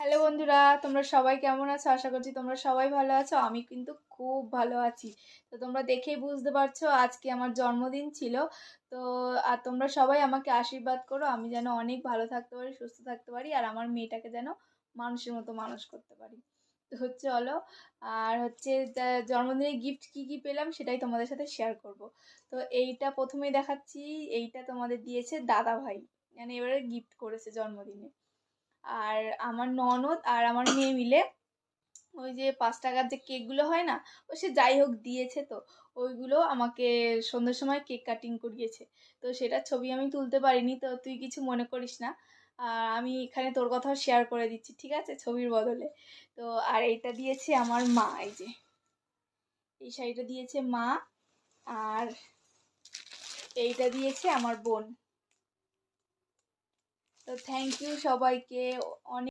Hello বন্ধুরা, তোমরা সবাই কেমন আছো? আশা করছি তোমরা সবাই ভালো আছো, আমি কিন্তু খুব ভালো আছি। তো তোমরা দেখেই বুঝতে পারছ, আজকে আমার জন্মদিন ছিল। তো, আর তোমরা সবাই আমাকে আশীর্বাদ করো, আমি যেন অনেক ভালো থাকতে পারি, সুস্থ থাকতে পারি, আর আমার মেয়েটাকে যেন মানুষের মতো মানুষ করতে পারি। তো হচ্ছে হলো আর হচ্ছে যা- জন্মদিনে গিফট কি কি পেলাম সেটাই তোমাদের সাথে শেয়ার করব। তো এইটা প্রথমেই দেখাচ্ছি, এইটা তোমাদের দিয়েছে দাদা ভাই মানে এবারে গিফট করেছে জন্মদিনে। আর আমার ননদ আর আমার মেয়ে মিলে ওই যে পাঁচ টাকার যে কেকগুলো হয় না, ও সে যাই হোক দিয়েছে তো। ওইগুলো আমাকে সন্ধ্যের সময় কেক কাটিং করিয়েছে। তো সেটার ছবি আমি তুলতে পারিনি তো তুই কিছু মনে করিস না। আর আমি এখানে তোর কথাও শেয়ার করে দিচ্ছি, ঠিক আছে? ছবির বদলে। তো আর এইটা দিয়েছে আমার মা, এই যে। এই শাড়িটা দিয়েছে মা আর এইটা দিয়েছে আমার বোন। তো থ্যাংক ইউ সবাইকে অনেক